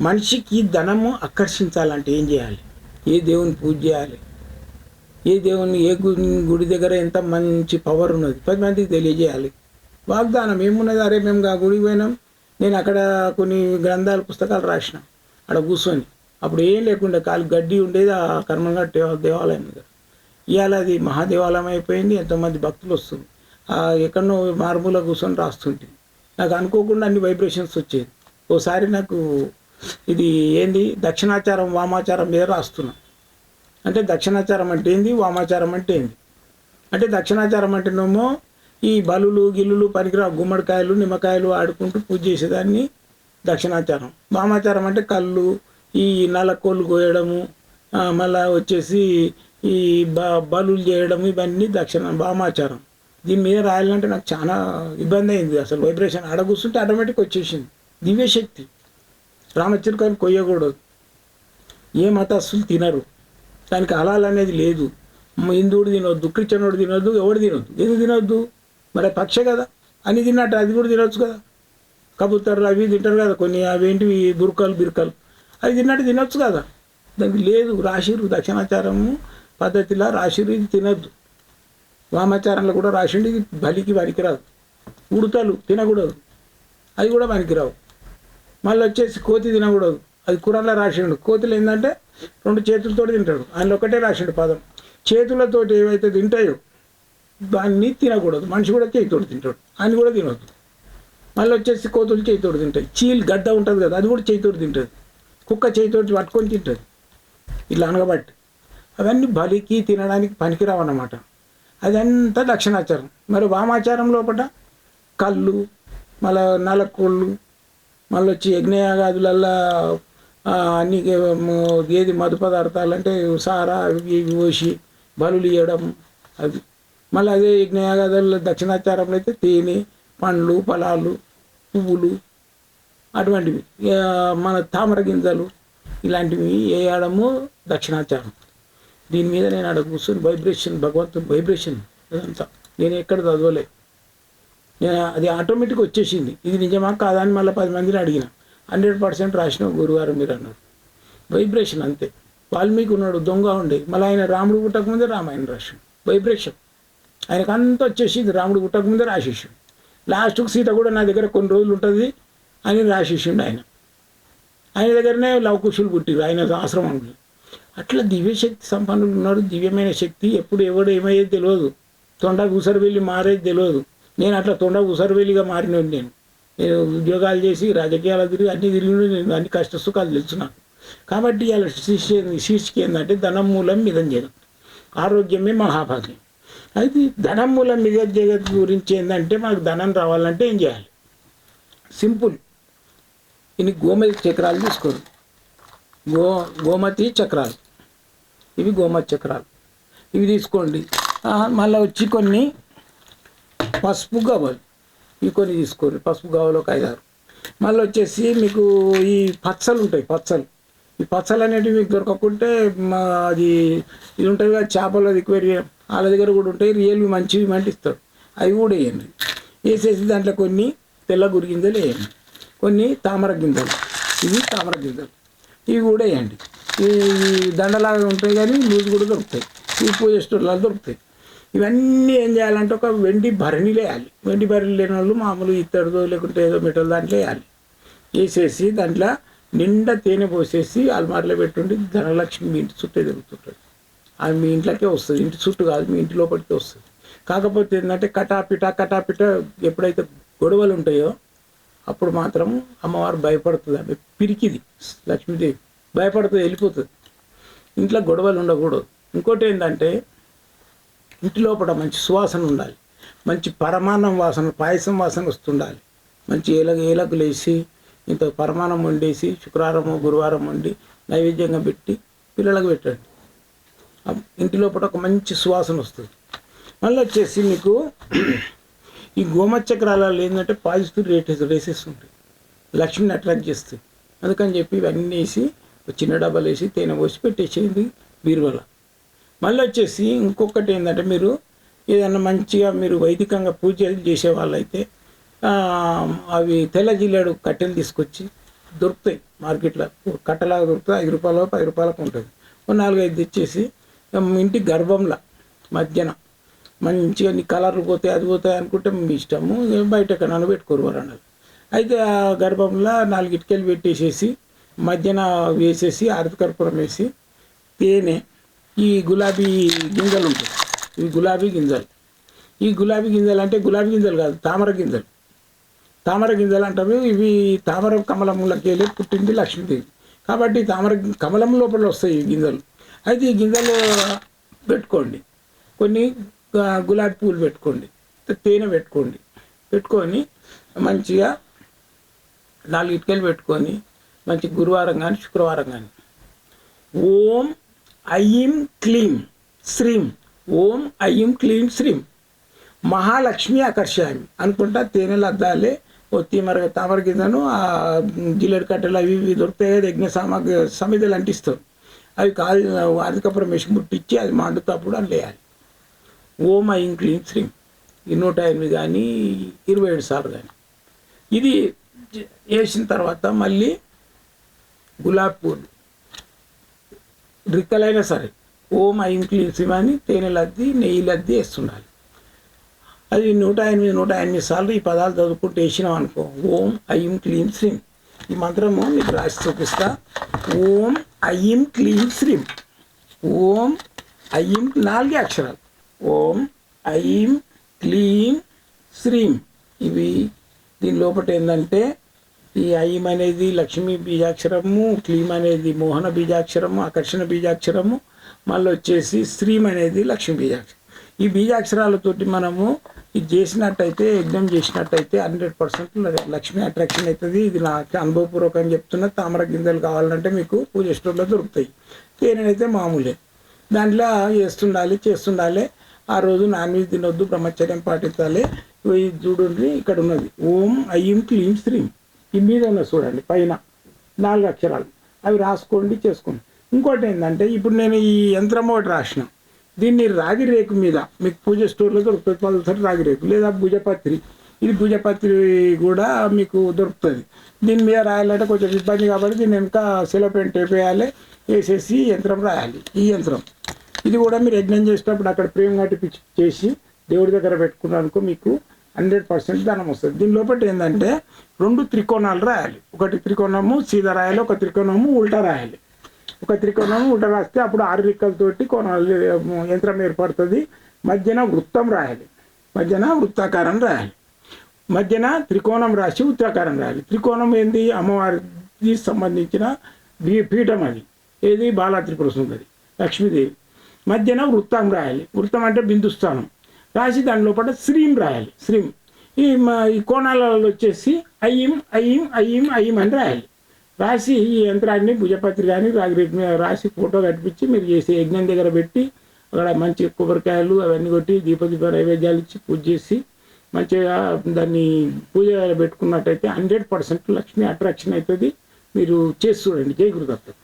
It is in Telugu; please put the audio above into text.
మనిషికి ధనము ఆకర్షించాలంటే ఏం చేయాలి? ఏ దేవుని పూజ చేయాలి? ఏ దేవుని ఏ గుడి దగ్గర ఎంత మంచి పవర్ ఉన్నది? పది మందికి తెలియజేయాలి. వాగ్దానం ఏమున్నది? అరే మేము ఆ గుడికి పోయినాం. నేను అక్కడ కొన్ని గ్రంథాలు పుస్తకాలు రాసిన. అక్కడ కూర్చొని. అప్పుడు ఏం లేకుండా కాలు గడ్డి ఉండేది ఆ కర్మఘట్ దేవాలయం దగ్గర ఇవాళ అది మహాదేవాలయం అయిపోయింది. ఎంతోమంది భక్తులు వస్తుంది ఎక్కడో ఎక్కడనో మారుమూల కూర్చొని రాస్తుంటే. నాకు అనుకోకుండా అన్ని వైబ్రేషన్స్ వచ్చేది. ఓసారి నాకు ఇది ఏంది? దక్షిణాచారం వామాచారం మీద రాస్తున్నా. అంటే దక్షిణాచారం అంటే ఏంది? వామాచారం అంటే ఏంది? అంటే దక్షిణాచారం అంటేనేమో ఈ బలులు గిల్లులు పనికిరావు గుమ్మడికాయలు నిమ్మకాయలు ఆడుకుంటూ పూజ చేసేదాన్ని దక్షిణాచారం. వామాచారం అంటే కళ్ళు ఈ నల్లకోళ్ళు కోయడము మళ్ళీ వచ్చేసి ఈ బ బలులు చేయడం ఇవన్నీ దక్షిణ వామాచారం. దీని మీద రాయాలంటే నాకు చాలా ఇబ్బంది అయింది. అసలు వైబ్రేషన్ ఆడ కూర్చుంటే ఆటోమేటిక్ వచ్చేసింది. దివ్యశక్తి. రామచిరుకాయలు కొయ్యకూడదు. ఏ మతస్థులు తినరు. దానికి హలాల్ అనేది లేదు. హిందువుడు తినొద్దు క్రిస్టియనుడు తినొద్దు ఎవడు తినొద్దు. ఇది తినొద్దు? మరి పక్షే కదా. అని తిన్నట్టు అది కూడా తినొచ్చు కదా. కబుతర్లు అవి తింటారు కదా కొన్ని అవేంటివి బుర్కలు బిరుకలు. అవి తిన్నట్టు తినొచ్చు కదా. దానికి లేదు. రాశిరు దక్షిణాచారము పద్ధతిలో రాశిరు ఇది తినొద్దు. వామాచారంలో కూడా రాసిండు ఇది బలికి పనికిరాదు. ఉడతలు తినకూడదు. అది కూడా పనికిరావు. మళ్ళీ వచ్చేసి కోతి తినకూడదు. అది కూరల్లో రాసిండు. కోతులు ఏంటంటే రెండు చేతులతో తింటాడు. ఆయన ఒకటే రాసిండు పదం. చేతులతో ఏవైతే తింటాయో దాన్ని తినకూడదు. మనిషి కూడా చేతితోటి తింటాడు. ఆయన కూడా తినవద్దు మళ్ళీ వచ్చేసి కోతులు చేతితోటి తింటాయి. చీల్ గడ్డ ఉంటుంది కదా అది కూడా చేతితోటి తింటుంది. కుక్క చేతితోటి పట్టుకొని తింటుంది. ఇట్లా అనగబట్టి. అవన్నీ బలికి తినడానికి పనికిరావన్నమాట. అదంతా దక్షిణాచారం. మరి వామాచారం లోపల కళ్ళు మళ్ళా నలకోళ్ళు మళ్ళీ వచ్చి యజ్ఞయాగాదులల్లా అన్ని ఏది మధు పదార్థాలు అంటే సారా అవి ఇవి పోసి బలులు ఇవ్వడం అది. మళ్ళీ అదే యజ్ఞయాగాదుల్లో దక్షిణాచారంలో అయితే తేనె పండ్లు ఫలాలు పువ్వులు అటువంటివి. ఇక మన తామర గింజలు ఇలాంటివి వేయడము దక్షిణాచారం. దీని మీద నేను అక్కడ కూర్చొని వైబ్రేషన్ భగవంతుని వైబ్రేషన్ అదంతా నేను ఎక్కడ చదవలేదు నేను అది ఆటోమేటిక్ వచ్చేసింది. ఇది నిజమా కాదా అని మళ్ళీ పది మందిని అడిగిన. హండ్రెడ్ పర్సెంట్ రాసిన గురువారం మీరు అన్నారు. వైబ్రేషన్ అంతే. వాల్మీకి ఉన్నాడు దొంగ ఉండే. మళ్ళీ ఆయన రాముడు పుట్టకముందే రామాయణ రాశాడు వైబ్రేషన్ ఆయనకు అంతా వచ్చేసింది రాముడు పుట్టకముందే రాసేసాడు. లాస్ట్కు సీత కూడా నా దగ్గర కొన్ని రోజులు ఉంటుంది అని రాసేసిండు ఆయన. ఆయన దగ్గరనే లవకుశులు పుట్టిరు ఆయన ఆశ్రమంలో అట్లా దివ్యశక్తి సంపన్నులు ఉన్నారు దివ్యమైన శక్తి ఎప్పుడు ఎవడు ఏమయ్యేది తెలియదు తొండ వెళ్ళి మారేది తెలియదు నేను అట్లా తొండ ఉసరువేలిగా మారినోడు నేను. నేను ఉద్యోగాలు చేసి రాజకీయాలు తిరిగి అన్ని తిరిగి నేను అన్ని కష్ట సుఖాలు తెలుసు కాబట్టి ఇలా శీర్షి శీర్షిక ఏంటంటే ధనం మూలం మిదం జగత్ ఆరోగ్యమే మహాభాగ్యం. అయితే ధనం మూలం మీద జగత్ గురించి ఏంటంటే మనకు ధనం రావాలంటే ఏం చేయాలి? సింపుల్. ఇన్ని గోమతి చక్రాలు తీసుకోరు గో గోమతి చక్రాలు. ఇవి గోమతి చక్రాలు. ఇవి తీసుకోండి. మళ్ళీ వచ్చి కొన్ని పసుపు కావాలి ఇవి కొన్ని తీసుకోండి పసుపు కావాలి ఒక ఐదారు. మళ్ళీ వచ్చేసి మీకు ఈ పచ్చలు ఉంటాయి పచ్చలు ఈ పచ్చలు అనేటివి మీకు దొరకకుంటే మా అది ఇది ఉంటుంది కదా చేపలు ఎక్వేరియం వాళ్ళ దగ్గర కూడా ఉంటాయి. రియల్వి మంచివి మంటి ఇస్తారు. అవి కూడా వేయండి. వేసేసి దాంట్లో కొన్ని తెల్ల గురి గింజలు వేయండి. కొన్ని తామర గింజలు. ఇవి తామర గింజలు. ఇవి కూడా వేయండి. ఈ దండలాగా ఉంటాయి కానీ లూజ్ కూడా దొరుకుతాయి. ఈ పూజ స్టోర్లలో దొరుకుతాయి. ఇవన్నీ ఏం చేయాలంటే ఒక వెండి భరణిలో వేయాలి వెండి భరణి లేని వాళ్ళు మామూలు ఇత్తడితో లేకుంటే ఏదో మెటల్ దాంట్లో వేయాలి. వేసేసి దాంట్లో నిండా తేనె పోసేసి అల్మార్లో పెట్టుండి ధనలక్ష్మి మీ ఇంటి చుట్టే తిరుగుతుంటుంది అది మీ ఇంట్లోకే వస్తుంది. ఇంటి చుట్టూ కాదు మీ ఇంటి లోపలికే వస్తుంది. కాకపోతే ఏంటంటే కటాపిట కటాపిట ఎప్పుడైతే గొడవలు ఉంటాయో అప్పుడు మాత్రం అమ్మవారు భయపడుతుంది. ఆమె పిరికిది. లక్ష్మీదేవి భయపడుతుంది వెళ్ళిపోతుంది. ఇంట్లో గొడవలు ఉండకూడదు. ఇంకోటి ఏంటంటే ఇంటి లోపల మంచి సువాసన ఉండాలి. మంచి పరమాన్నం వాసన పాయసం వాసన వస్తుండాలి. మంచి ఏలగ ఏలకులు వేసి ఇంత పరమాన్నం వండేసి శుక్రవారం గురువారం వండి నైవేద్యంగా పెట్టి పిల్లలకు పెట్టండి. ఇంటి లోపల ఒక మంచి సువాసన వస్తుంది. మళ్ళీ వచ్చేసి మీకు ఈ గోమచక్రాలలో ఏంటంటే పాజిటివ్ రేటెస్ రేసెస్ ఉంటాయి. లక్ష్మిని అట్రాక్ట్ చేస్తాయి. అందుకని చెప్పి ఇవన్నీ వేసి చిన్న డబ్బాలు వేసి తేనె పోసి పెట్టేసేది బీరువల. మళ్ళీ వచ్చేసి ఇంకొకటి ఏంటంటే మీరు ఏదైనా మంచిగా మీరు వైదికంగా పూజలు చేసే వాళ్ళైతే అవి తెల్ల జిల్లేడు కట్టెలు తీసుకొచ్చి దొరుకుతాయి మార్కెట్లో. కట్టలాగా దొరుకుతాయి ఐదు రూపాయలు పది రూపాయలకు ఉంటుంది. ఒక నాలుగైదు తెచ్చేసి ఇంటి గర్భంలో మధ్యన మంచిగా నీ కలర్లు పోతాయి అది పోతాయి అనుకుంటే మీ ఇష్టము బయట ఎక్కడైనా పెట్టుకోరు వరండాలు అయితే ఆ గర్భంలో నాలుగు ఇటుకలు పెట్టేసేసి మధ్యన వేసేసి అరటికర్పూరం వేసి తేనె ఈ గులాబీ గింజలు ఉంటాయి. ఇవి గులాబీ గింజలు. ఈ గులాబీ గింజలు అంటే గులాబీ గింజలు కాదు తామర గింజలు. తామర గింజలు అంటాము ఇవి తామర కమలంలోకి వెళ్ళి పుట్టింది లక్ష్మీదేవి. కాబట్టి తామర కమలం లోపల వస్తాయి ఈ గింజలు. అయితే ఈ గింజలు పెట్టుకోండి. కొన్ని గులాబీ పూలు పెట్టుకోండి. తేనె పెట్టుకోండి. పెట్టుకొని మంచిగా నాలుగు ఇటుకలు పెట్టుకొని మంచి గురువారం కానీ శుక్రవారం కానీ ఓం ఐం క్లీం శ్రీం. ఓం ఐం క్లీం శ్రీం. మహాలక్ష్మి ఆకర్షామి. అనుకుంటా తేనెలు అద్దాలే ఒత్తి మరి తామర గింజను ఆ జిల్లెడు కట్టెలు అవి ఇవి దొరుకుతాయి కదా యజ్ఞ సామాగ్రి సమిధులు అంటిస్తారు అవి కాదు అధికపురం వేసి ముట్టించి అది మండుతప్పుడు అని లేయాలి ఓం ఐం క్లీం శ్రీం. ఈ నూట ఎనిమిది కానీ ఇరవై ఏడు సార్లు కానీ. ఇది వేసిన తర్వాత మళ్ళీ గులాబీ పూలు. రిక్కలైనా సరే ఓం ఐం శివాని తేనె అని నెయ్యి లద్ది వేస్తుండాలి అది నూట ఎనిమిది నూట ఎనిమిది సార్లు ఈ పదాలు చదువుకుంటూ వేసినాం అనుకో ఓం ఐం క్లీం శ్రీం. ఈ మంత్రము మీకు రాసి చూపిస్తా. ఓం ఐం క్లీం శ్రీం. ఓం ఐం నాలుగే అక్షరాలు. ఓం ఐం క్లీం శ్రీం. ఇవి దీని లోపల ఏంటంటే ఈ ఐం అనేది లక్ష్మీ బీజాక్షరము క్లీం అనేది మోహన బీజాక్షరము ఆకర్షణ బీజాక్షరము మళ్ళీ వచ్చేసి స్త్రీం అనేది లక్ష్మీ బీజాక్షరం. ఈ బీజాక్షరాలతోటి మనము ఇది చేసినట్టయితే యజ్ఞం చేసినట్టయితే హండ్రెడ్ పర్సెంట్ లక్ష్మీ అట్రాక్షన్ అవుతుంది. ఇది నాకు అనుభవపూర్వకంగా చెప్తున్నా తామర గింజలు కావాలంటే మీకు పూజ స్టోర్లో దొరుకుతాయి. తేనెనైతే మామూలే. దాంట్లో చేస్తుండాలి చేస్తుండాలి. ఆ రోజు నాన్ వెజ్ తినొద్దు బ్రహ్మచర్యం పాటించాలి. చూడండి ఇక్కడ ఉన్నది. ఓం ఐం క్లీం స్త్రీం ఈ మీద చూడండి పైన నాలుగు అక్షరాలు. అవి రాసుకోండి చేసుకోండి. ఇంకోటి ఏంటంటే ఇప్పుడు నేను ఈ యంత్రం ఒకటి రాసిన. దీన్ని రాగి రేకు మీద మీకు పూజ స్టోర్లో దొరుకుతుంది పల్సరి రాగి రేకు లేదా భుజపత్రి. ఇది భుజపత్రి కూడా మీకు దొరుకుతుంది. దీని మీద రాయాలంటే కొంచెం ఇబ్బంది కాబట్టి దీని వెనుక సెలపెంట్ వేయాలి వేసేసి యంత్రం రాయాలి. ఈ యంత్రం. ఇది కూడా మీరు యజ్ఞం చేసేటప్పుడు అక్కడ ప్రేమ కట్టి చేసి దేవుడి దగ్గర పెట్టుకున్నానుకో మీకు హండ్రెడ్ పర్సెంట్ ధనం వస్తుంది. దీని లోపల ఏంటంటే రెండు త్రికోణాలు రాయాలి. ఒకటి త్రికోణము సీదా రాయాలి ఒక త్రికోణము ఉల్టా రాయాలి. ఒక త్రికోణము ఉల్టా రాస్తే అప్పుడు ఆరు రిక్కలతోటి కోణాలు యంత్రం ఏర్పడుతుంది. మధ్యన వృత్తం రాయాలి. మధ్యన వృత్తాకారం రాయాలి. మధ్యన త్రికోణం రాసి ఉత్తరాకారం రాయాలి. త్రికోణం ఏంది? అమ్మవారికి సంబంధించిన బీ- పీఠం అది. ఏది? బాలా త్రిపుర సుందరి లక్ష్మీదేవి. మధ్యన వృత్తం రాయాలి. వృత్తం అంటే బిందుస్థానం. రాసి దాని లోపల శ్రీం రాయాలి. శ్రీం. ఈ ఈ కోణాలలో వచ్చేసి అయ్యం అయ్యం అయ్యం అయ్యం అని రాయాలి. రాసి ఈ యంత్రాన్ని భుజపత్రి కానీ రాగిరెడ్డి మీద రాసి ఫోటో కట్టించి మీరు చేసే యజ్ఞం దగ్గర పెట్టి అక్కడ మంచి కొబ్బరికాయలు అవన్నీ కొట్టి దీపదీప నైవేద్యాలు ఇచ్చి పూజ చేసి మంచిగా దాన్ని పూజ పెట్టుకున్నట్టయితే హండ్రెడ్ పర్సెంట్ లక్ష్మీ అట్రాక్షన్ అవుతుంది. మీరు చేసి చూడండి. జై గురుదత్త.